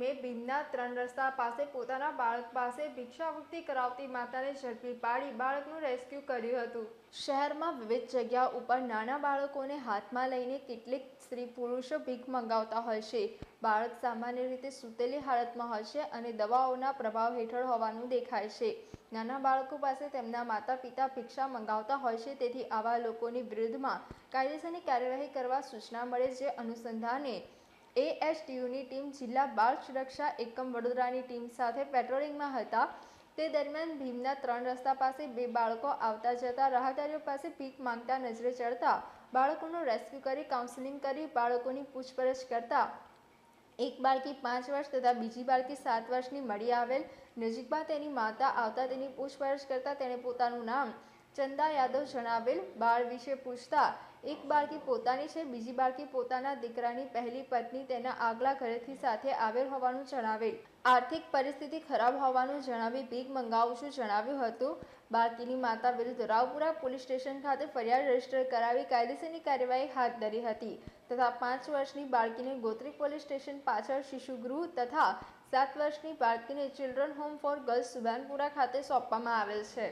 ભીમના ત્રણ રસ્તા પાસે પોતાના બાળક પાસે ભિક્ષાવૃત્તિ કરાવતી માતાને ઝડપી પાડી બાળકનું રેસ્ક્યુ કર્યું હતું. શહેરમાં વિવિધ જગ્યા ઉપર નાના બાળકોને હાથમાં લઈને કેટલીક સ્ત્રી પુરુષો ભીખ મંગાવતા હોય છે. બાળક સામાન્ય રીતે સૂતેલી હાલતમાં હોય છે અને દવાઓના પ્રભાવ હેઠળ હોવાનું દેખાય છે. નાના બાળકો પાસે તેમના માતા પિતા ભિક્ષા મંગાવતા હોય છે, તેથી આવા લોકોની વિરુદ્ધમાં કાયદેસરની કાર્યવાહી કરવા સૂચના મળે છે અનુસંધાને એએસટીયુની ટીમ જિલ્લા બાળ સુરક્ષા એકમ વડોદરાની ટીમ સાથે પેટ્રોલિંગમાં હતા. તે દરમિયાન ભીમના ત્રણ રસ્તા પાસે બે બાળકો આવતા જતા રાહદારીઓ પાસે ભીખ માંગતા નજરે ચડતા બાળકોનું રેસ્ક્યુ કરી કાઉન્સેલિંગ કરી બાળકોની પૂછપરછ કરતા એક બાળકી પાંચ વર્ષ તથા બીજી બાળકી સાત વર્ષની મળી આવેલ નજીકમાં તેની માતા આવતા તેની પૂછપરછ કરતા તેણે પોતાનું નામ ચંદા યાદવ જણાવેલ, બાળ વિશે પૂછતા, એક બાળકી પોતાની છે, બીજી બાળકી પોતાના દીકરાની પહેલી પત્ની તેના આગલા ઘરેથી સાથે આવેલ હોવાનું જણાવેલ. આર્થિક પરિસ્થિતિ ખરાબ હોવાનું જણાવી ભીખ મંગાવું છું જણાવ્યું હતું. બાળકીની માતા વિરુદ્ધ રાવપુરા પોલીસ સ્ટેશન ખાતે ફરિયાદ રજિસ્ટર કરાવી કાયદેસરની કાર્યવાહી હાથ ધરી હતી તથા પાંચ વર્ષની બાળકીને ગોત્રી પોલીસ સ્ટેશન પાછળ શિશુગૃહ તથા સાત વર્ષની બાળકીને children home for girls Subhanpura ખાતે સોંપવામાં આવેલ છે.